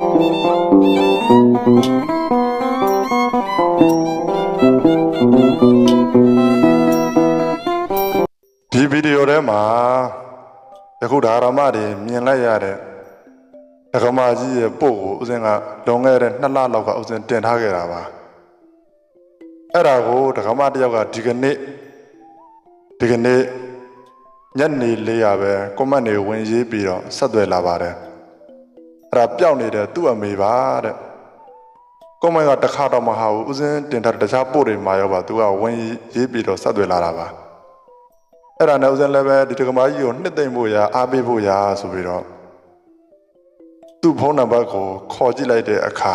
ဒီဗီဒီယိုထဲမှာယခုဒါရမတွေမြင်လိုက်ရတဲ့ဒကမာကြီးရဲ့ပို့ကိုဦးစင်းကလွန်ခဲ့တဲ့နှစ်လလောက်ကဦးစင်းတင်ထားခဲ့တာပါအဲ့ဒါကိုဒကမတစ်ယောက်ကဒီကနေ့ဒီကနေ့ညနေလေးရပဲကွန်မန့်တွေဝင်ရေးပြီးတော့ဆက်သွယ်လာပါတယ် အဲ့ဒါပျောက်နေတဲ့သူ့အမေပါတဲ့ကွန်မန့်ကတစ်ခါတော့မဟာဘူးဦးစင်းတင်ထားတဲ့တခြားပို့တွေမှာရောပါသူကဝင်ရေးပြီးတော့ဆက်သွယ်လာတာပါအဲ့ဒါနဲ့ဦးဇင်းလည်းပဲဒီတက္ကမကြီးကိုနှစ်သိမ့်ဖို့ရာအားပေးဖို့ရာဆိုပြီးတော့သူ့ဖုန်းနံပါတ်ကိုခေါ်ကြည့်လိုက်တဲ့အခါ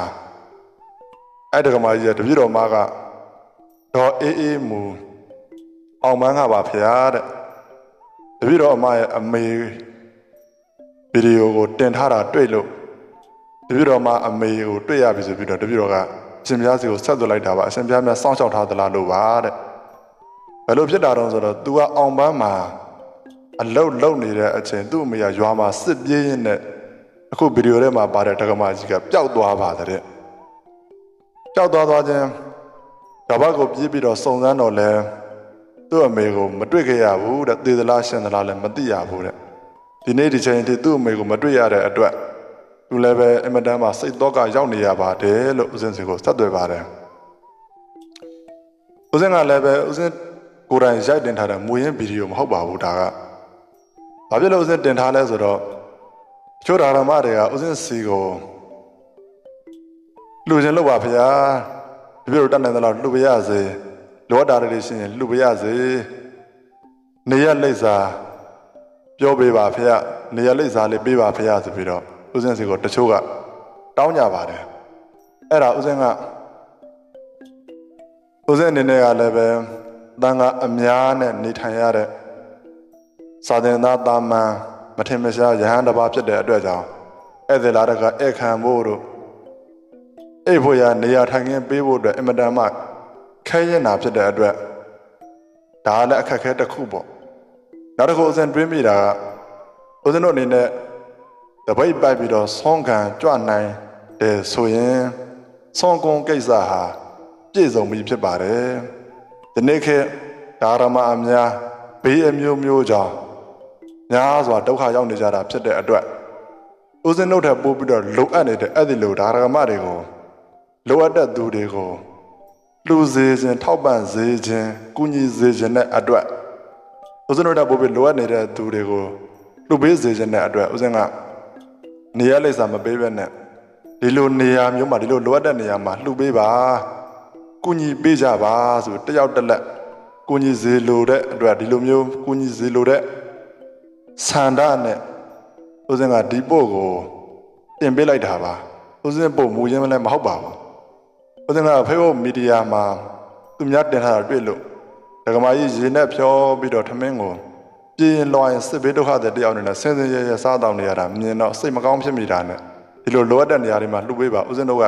အဲ့တက္ကမကြီးကတပြည့်တော်မကတော့အေးအေးမူအောင်မန်းကပါဖရာတဲ့တပြည့်တော်အမရဲ့အမေဗီဒီယိုကိုတင်ထားတာတွေ့လို့ တပြည့်တော်မအမေကိုတွေ့ရပြီဆိုပြီးတော့တပြည့်တော်ကအရှင်ဘုရားစီကိုဆက်သွယ်လိုက်တာပါအရှင်ဘုရားမြတ်စောင့်ရှောက်ထားသလားလို့ပါတဲ့ဘယ်လိုဖြစ်တာတော့ဆိုတော့ तू ကအောင်ပန်းမှာအလုတ်လုံနေတဲ့အချိန်သူ့အမေကရွာမှာစစ်ပြေးရင်းနဲ့အခုဗီဒီယိုထဲမှာပါတဲ့တက္ကမကြီးကပျောက်သွားပါတဲ့ပျောက်သွားသွားချင်းကဘာကိုပြေးပြီးတော့စုံစမ်းတော့လဲသူ့အမေကိုမတွေ့ခဲ့ရဘူးတဲ့သေသလားရှင်သလားလည်းမသိရဘူးတဲ့ဒီနေ့ဒီချိန်ထိသူ့အမေကိုမတွေ့ရတဲ့အတွက် သူလည်းပဲအင်မတန်မှစိတ်တော့ကရောက်နေရပါတယ်လို့ဦးစင်းစီကိုဆက်သွယ်ပါတယ်ဦးစင်းကလည်းပဲဦးစင်းကိုယ်တိုင်ရိုက်တင်ထားတဲ့မူရင်းဗီဒီယိုမဟုတ်ပါဘူးဒါက။ဘာဖြစ်လို့ဦးစင်းတင်ထားလဲဆိုတော့ချိုးဓာရမတွေကဦးစင်းစီကိုလူချင်းလို့ပါဗျာ။ဒီလိုတတ်နိုင်သလားလှူပရစေ။လောတာတွေရှိရင်လှူပရစေ။နေရလိမ့်စာပြောပေးပါဖေ။နေရလိမ့်စာလေးပေးပါဖေဆိုပြီးတော့ ဦးစင်းစီကိုတချို့ကတောင်းကြပါတယ်။အဲ့ဒါဦးစင်းကဦးစင်းအနေနဲ့ကလည်းပဲတန်ကအများနဲ့နေထိုင်ရတဲ့စာသင်သားတာမန်မထင်မရှားရဟန်းတစ်ပါးဖြစ်တဲ့အတွက်ကြောင့်ဧည့်သည်လာတဲ့ကဧည့်ခံဖို့တို့အိပ်ဖို့ရနေရာထိုင်ခင်းပေးဖို့အတွက်အင်မတန်မှခဲရင်တာဖြစ်တဲ့အတွက်ဒါလည်းအခက်အခဲတစ်ခုပေါ့နောက်တစ်ခုဦးစင်းတွေးမိတာကဦးစင်းတို့အနေနဲ့ တပိတ်ပိုက်ပြီးတော့ဆုံးခံကြွနိုင်တယ်ဆိုရင်ဆုံးကုန်းကိစ္စဟာပြည့်စုံပြီဖြစ်ပါတယ်ဒီနေ့ခေတ်ဒါရမအများဘေးအမျိုးမျိုးကြောင့်များစွာဒုက္ခရောက်နေကြတာဖြစ်တဲ့အတွက်ဦးစင်းတို့ထပ်ပို့ပြီးတော့လိုအပ်နေတဲ့အဲ့ဒီလိုဒါရမတွေကိုလိုအပ်တဲ့သူတွေကိုလူစေခြင်းထောက်ပံ့စေခြင်းကုညီစေခြင်းနဲ့အတွက်ဦးစင်းတို့ထပ်ပို့ပြီးလိုအပ်နေတဲ့သူတွေကိုလူပေးစေခြင်းနဲ့အတွက်ဦးစင်းက နေရလိမ့်စာမပေးဘဲနဲ့ဒီလိုနေရာမျိုးမှာဒီလိုလိုအပ်တဲ့နေရာမှာလှူပေးပါကုညီပေးကြပါဆိုတယောက်တစ်လက်ကုညီစေလိုတဲ့အတွက်ဒီလိုမျိုးကုညီစေလိုတဲ့ဆန္ဒနဲ့ဦးစင်းကဒီပို့ကိုတင်ပေးလိုက်တာပါဦးစင်းပို့မူရင်းမလဲမဟုတ်ပါဘူးဦးစင်းကဖေဖို့မီဒီယာမှာသူများတင်ထားတာတွေ့လို့ဒကမာကြီးရေနဲ့ဖြောပြီးတော့ထမင်းကို ပြင်းလွှာရင်စစ်ဘေးဒုက္ခတဲ့တယောက်အနေနဲ့ဆင်းဆင်းရဲရဲစားတောင်းနေရတာမြင်တော့စိတ်မကောင်းဖြစ်မိတာနဲ့ဒီလိုလိုအပ်တဲ့နေရာတွေမှာလှုပ်ပေးပါဦးစင်းတို့က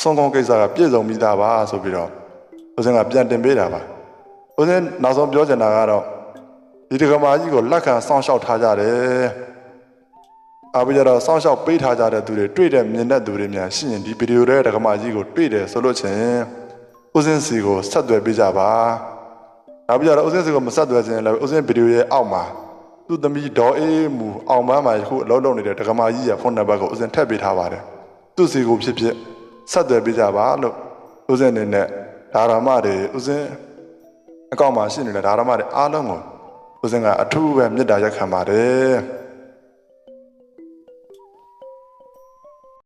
ဆုံးကောင်းကိစ္စကပြည့်စုံပြီးသားပါဆိုပြီးတော့ဦးစင်းကပြန်တင်ပေးတာပါဦးစင်းနောက်ဆုံးပြောချင်တာကတော့ဒီဒကမာကြီးကိုလက်ခံစောင့်ရှောက်ထားကြတယ်အဘိဓါတော့စောင့်ရှောက်ပေးထားကြတဲ့သူတွေတွေ့တဲ့မြင်တဲ့သူတွေများရှိရင်ဒီဗီဒီယိုတဲ့ဒကမာကြီးကိုတွေ့တယ်ဆိုလို့ချင်းဦးစင်းစီကိုဆက်သွယ်ပေးကြပါ နောက်ပြီးတော့ဦးစင်းစီကိုမဆက်သွယ်ခြင်းလည်းဦးစင်းဗီဒီယိုရဲ့အောက်မှာသူ့သမီးဒေါ်အေးမူအောင်မန်းမှာယခုအလုပ်လုပ်နေတဲ့ဒကမာကြီးရဲ့ဖုန်းနံပါတ်ကိုဦးစင်းထည့်ပေးထားပါတယ်သူ့စီကိုဖြစ်ဖြစ်ဆက်သွယ်ပေးကြပါလို့ဦးစင်းအနေနဲ့ဒါရမတွေဦးစင်းအကောင့်မှာရှိနေတဲ့ဒါရမတွေအားလုံးကိုဦးစင်းကအထူးပဲမေတ္တာရက်ခံပါတယ်